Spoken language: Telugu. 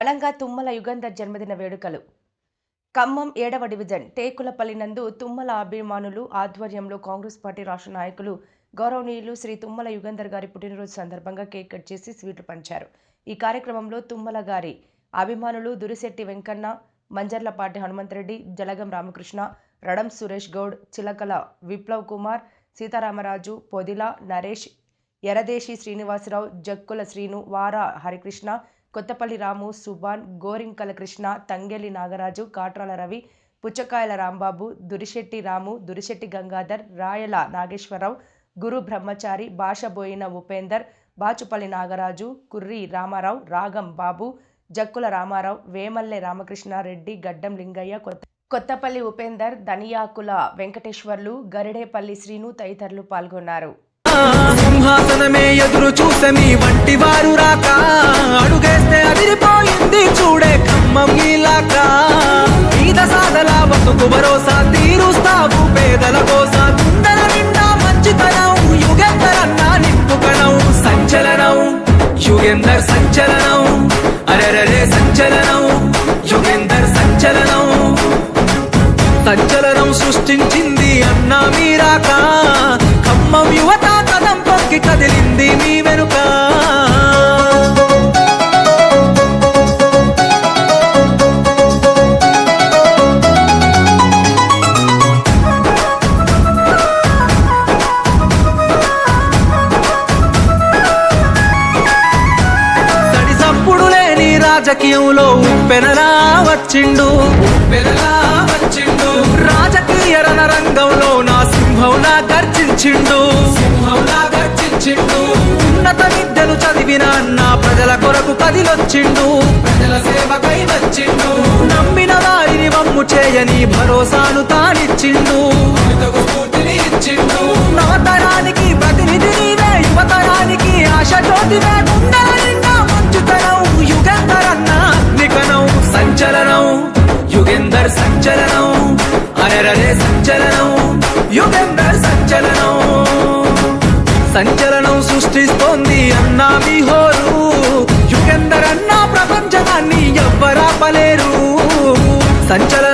ఘనంగా తుమ్మల యుగంధర్ జన్మదిన వేడుకలు. ఖమ్మం ఏడవ డివిజన్ టేకులపల్లి నందు తుమ్మల అభిమానులు ఆధ్వర్యంలో కాంగ్రెస్ పార్టీ రాష్ట్ర నాయకులు గౌరవనీయులు శ్రీ తుమ్మల యుగంధర్ గారి పుట్టినరోజు సందర్భంగా కేక్ కట్ చేసి స్వీట్లు పంచారు. ఈ కార్యక్రమంలో తుమ్మల గారి అభిమానులు దురిశెట్టి వెంకన్న మంజర్లపాటి హనుమంతరెడ్డి జలగం రామకృష్ణ రడం సురేష్ గౌడ్ చిలకల విప్లవ్ కుమార్ సీతారామరాజు పొదిల నరేష్ ఎరదేశి శ్రీనివాసరావు జక్కుల శ్రీను వారా హరికృష్ణ కొత్తపల్లి రాము సుబాన్ గోరింకల కృష్ణ తంగెలి నాగరాజు కాట్రాల రవి పుచ్చకాయల రాంబాబు దురిశెట్టి రాము దురిశెట్టి గంగాధర్ రాయల నాగేశ్వరరావు గురు బ్రహ్మచారి భాషబోయిన ఉపేందర్ బాచుపల్లి నాగరాజు కుర్రి రామారావు రాగం బాబు జక్కుల రామారావు వేమల్లె రామకృష్ణారెడ్డి గడ్డం లింగయ్య కొత్త కొత్తపల్లి ఉపేందర్ దనియాకుల వెంకటేశ్వర్లు గరిడేపల్లి శ్రీను తదితరులు పాల్గొన్నారు. సింహాసనమే ఎదురు చూసే మీ వంటి వారు రాక. అడుగేస్తే అదిరిపోయింది చూడే ఖమ్మం ఇలాక ఈద సాధల బతుకు భరోసా తీరుస్తావు పేదల కోస. గుండెల నిండా మంచితనం యుగెందరన్నా నింపుకణం సంచలనం. యుగెందర్ సంచలనం అరెరరే సంచలనం. యుగెందర్ సంచలనం. సంచలనం సృష్టించింది రాజకీయంలో ఉప్పెనలా వచ్చిండు. రాజకీయ అరెరరే సంచలనం యుగేందర్ సంచలనం. సంచలనం సృష్టిస్తోంది అన్నా మీ హోరు యుగేందర్ అన్న ప్రపంచనాన్ని ఎవ్వరాపలేరు. సంచలనం